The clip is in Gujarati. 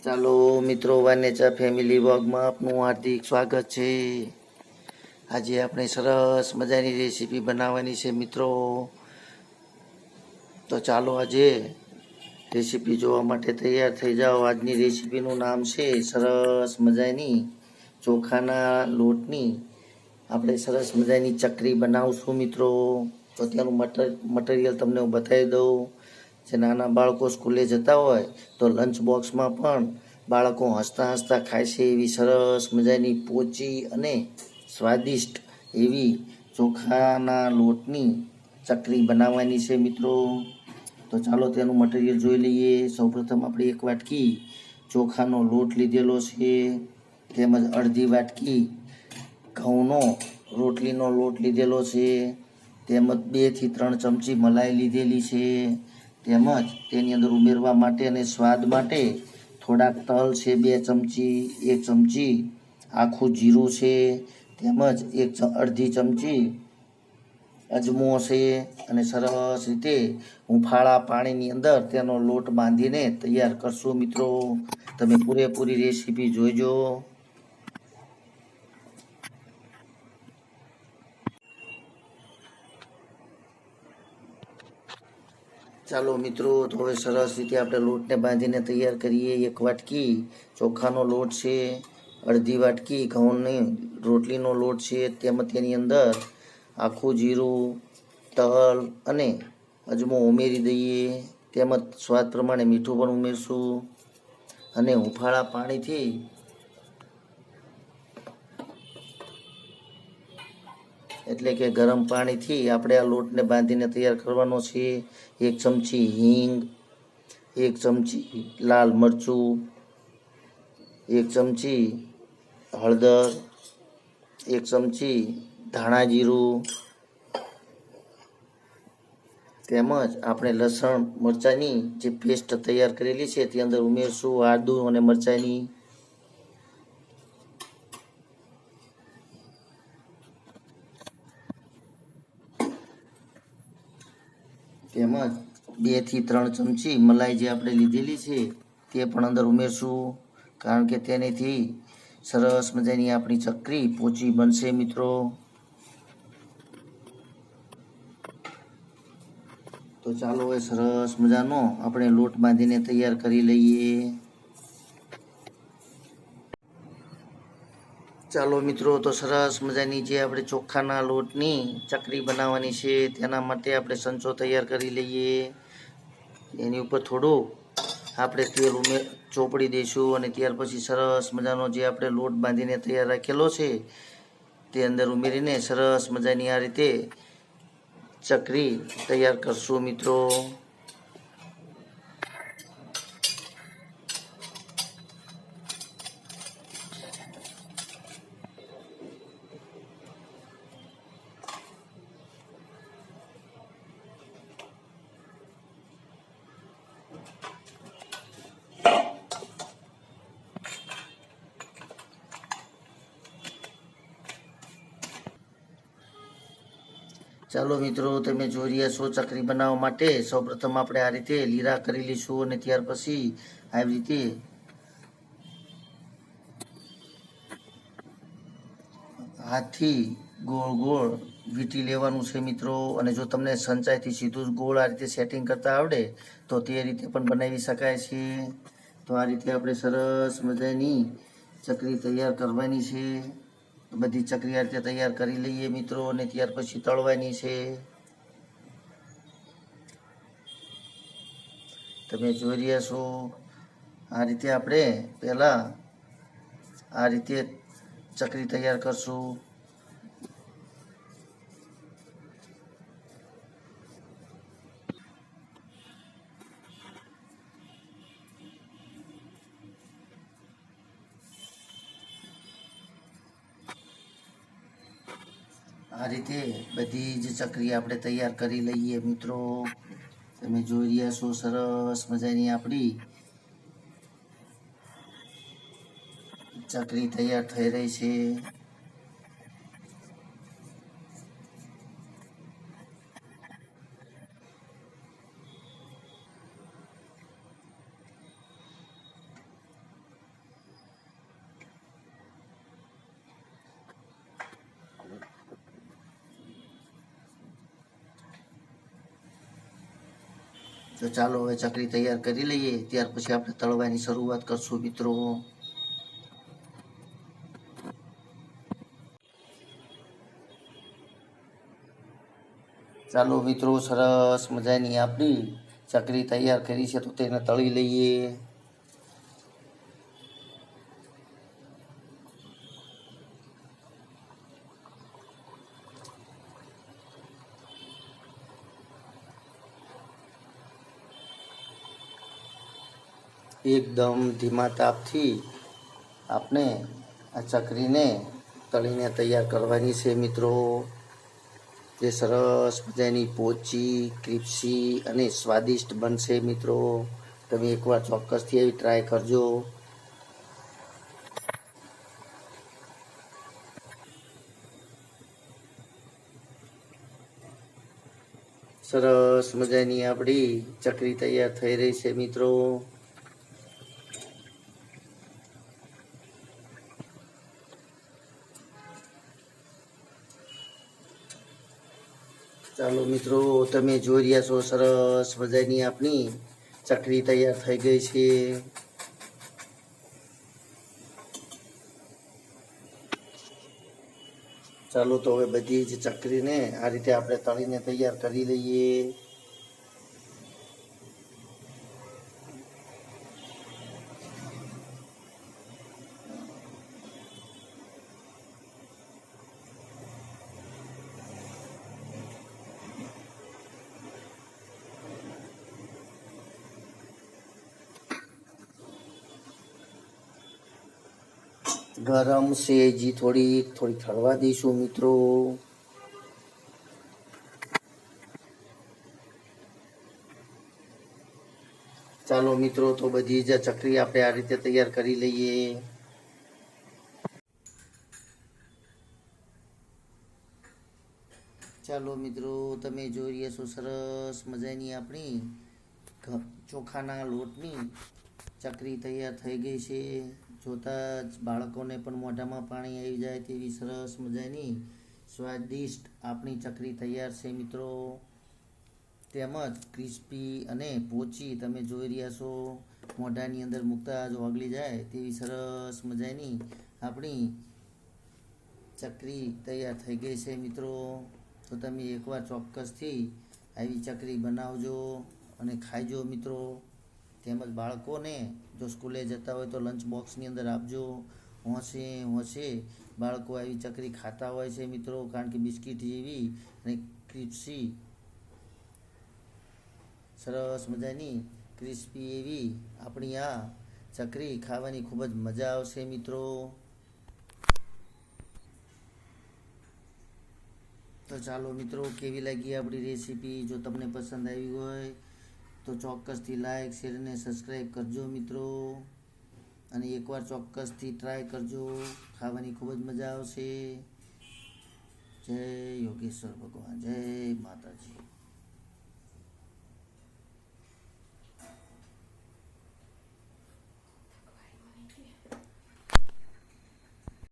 ચાલો મિત્રો વાનેચા ફેમિલી વોગમાં આપનું હાર્દિક સ્વાગત છે. આજે આપણે સરસ મજાની રેસીપી બનાવવાની છે મિત્રો. તો ચાલો આજે રેસીપી જોવા માટે તૈયાર થઈ જાઓ. આજની રેસીપીનું નામ છે સરસ મજાની ચોખાના લોટની. આપણે સરસ મજાની ચકરી બનાવશું મિત્રો. તો ત્યાંનું મટર મટીરિયલ તમને હું બતાવી દઉં. જે નાના બાળકો સ્કૂલે જતા હોય તો લંચ બોક્સમાં પણ બાળકો હસતા હસતા ખાય છે એવી સરસ મજાની પોચી અને સ્વાદિષ્ટ એવી ચોખાના લોટની ચકરી બનાવવાની છે મિત્રો. તો ચાલો તેનું મટીરિયલ જોઈ લઈએ. સૌપ્રથમ આપણે એક વાટકી ચોખાનો લોટ લીધેલો છે, તેમજ અડધી વાટકી ઘઉંનો રોટલીનો લોટ લીધેલો છે, તેમજ બેથી ત્રણ ચમચી મલાઈ લીધેલી છે. તેમજ તેની અંદર ઉમેરવા માટે અને સ્વાદ માટે થોડાક તલ છે, બે ચમચી, એક ચમચી, આખું જીરું છે, તેમજ એક અડધી ચમચી અજમો છે અને સરસ રીતે હુંફાળા પાણીની અંદર તેનો લોટ બાંધીને તૈયાર કરશું મિત્રો. તમે પૂરેપૂરી રેસીપી જોઈજો. ચાલો મિત્રો હવે સરસ રીતે આપણે લોટને બાંધીને તૈયાર કરીએ. એક વાટકી ચોખાનો લોટ છે, અડધી વાટકી ઘઉંની રોટલીનો લોટ છે તેમજ તેની અંદર આખું જીરું, તલ અને અજમો ઉમેરી દઈએ. તેમજ સ્વાદ પ્રમાણે મીઠું પણ ઉમેરશું અને હુંફાળા પાણીથી એટલે કે ગરમ પાણીથી આપણે આ લોટને બાંધીને તૈયાર કરવાનો છે. એક ચમચી હિંગ, એક ચમચી લાલ મરચું, એક ચમચી હળદર, એક ચમચી ધાણા જીરું, તેમજ આપણે લસણ મરચાંની જે પેસ્ટ તૈયાર કરેલી છે, તે અંદર ઉમેરશું આદુ અને મરચાંની. તેમજ બેથી ત્રણ ચમચી મલાઈ જે આપણે લીધેલી છે, તે પણ અંદર ઉમેરશું. કારણ કે તેનેથી સરસ મજાની આપણી ચકરી પોચી બનશે મિત્રો. તો ચાલો હવે સરસ મજાનો આપણે લોટ બાંધીને તૈયાર કરી લઈએ. ચાલો મિત્રો, તો સરસ મજાની જે આપણે ચોખાના લોટની ચકરી બનાવવાની છે, તેના માટે આપણે સંચો તૈયાર કરી લઈએ. એની ઉપર થોડું આપણે તેલ ઉમેર ચોપડી દઈશું અને ત્યાર પછી સરસ મજાનો જે આપણે લોટ બાંધીને તૈયાર રાખેલો છે, તે અંદર ઉમેરીને સરસ મજાની આ રીતે ચકરી તૈયાર કરશું મિત્રો. ચાલો મિત્રો, તમે જોઈ રહ્યા છો ચકરી બનાવવા માટે. સૌપ્રથમ આપણે આ રીતે લીરા કરી લઈશું અને ત્યાર પછી આવી રીતે હાથથી ગોળ ગોળ વીંટી લેવાનું છે મિત્રો. અને જો તમને સંચાઈથી સીધું જ ગોળ આ રીતે સેટિંગ કરતા આવડે, તો તે રીતે પણ બનાવી શકાય છે. તો આ રીતે આપણે સરસ મજાની ચકરી તૈયાર કરવાની છે. બધી ચકરી રીતે તૈયાર કરી લઈએ મિત્રો અને ત્યાર પછી તળવાની છે. તમે જોઈ રહ્યા છો આ રીતે આપણે પહેલાં આ રીતે ચકરી તૈયાર કરશું. આ રીતે બધી જ ચકરી આપણે તૈયાર કરી લઈએ મિત્રો. તમે જોઈ રહ્યા છો, સરસ મજાની આપણી ચકરી તૈયાર થઈ રહી છે. તો ચાલો હવે ચકરી તૈયાર કરી લઈએ. ત્યાર પછી આપણે તળવાની શરૂઆત કરશું મિત્રો. ચાલો મિત્રો, સરસ મજાની આપણી ચકરી તૈયાર કરી છે, તો તેને તળી લઈએ. એકદમ ધીમા તાપથી આપણે આ ચકરીને તળીને તૈયાર કરવાની છે મિત્રો. જે સરસ મજાની પોચી, ક્રિપ્સી અને સ્વાદિષ્ટ બનશે મિત્રો. તમે એકવાર ચોક્કસથી એવી ટ્રાય કરજો. સરસ મજાની આપણી ચકરી તૈયાર થઈ રહી છે મિત્રો. ચાલો મિત્રો, તમે જોઈ રહ્યા છો, સરસ મજાની આપની ચકરી તૈયાર થઈ ગઈ છે. ચાલો તો હવે બધી જ ચકરીને આ રીતે આપણે તળીને તૈયાર કરી લઈએ. ગરમ છે જી થોડી થોડી ઠરવા દઈશું મિત્રો. ચાલો મિત્રો, તો બધી જ ચકરી આપણે આ રીતે તૈયાર કરી લઈએ. ચાલો મિત્રો, તમે જોઈ રહ્યા છો સરસ મજાની આપણી ચોખાના લોટની ચકરી તૈયાર થઈ ગઈ છે. જોતા જ બાળકોને પણ મોઢામાં પાણી આવી જાય તેવી સરસ મજાની સ્વાદિષ્ટ આપણી ચકરી તૈયાર છે મિત્રો. તેમજ ક્રિસ્પી અને પોચી તમે જોઈ રહ્યા છો. મોઢાની અંદર મૂકતા જ ઓગળી જાય તેવી સરસ મજાની આપણી ચકરી તૈયાર થઈ ગઈ છે મિત્રો. તો તમે એકવાર ચોક્કસથી આવી ચકરી બનાવજો અને ખાઈજો મિત્રો. તેમજ બાળકોને જો સ્કૂલે જતા હોય તો લંચ બોક્સની અંદર આપજો. હોંશે હોંશે. બાળકો આવી ચકરી ખાતા હોય છે મિત્રો, કારણ કે બિસ્કિટ જેવી અને ક્રિપ્સી સરસ મજાની ક્રિસ્પી એવી આપણી આ ચકરી ખાવાની ખૂબ જ મજા આવશે મિત્રો. તો ચાલો મિત્રો, કેવી લાગી આપણી રેસીપી? જો તમને પસંદ આવી હોય તો ચોક્કસથી લાઈક શેર અને સબસ્ક્રાઈબ કરજો મિત્રો. અને એકવાર ચોક્કસથી ટ્રાય કરજો. ખાવાની ખૂબ જ મજા આવશે. જય યોગેશ્વર ભગવાન. જય માતાજી.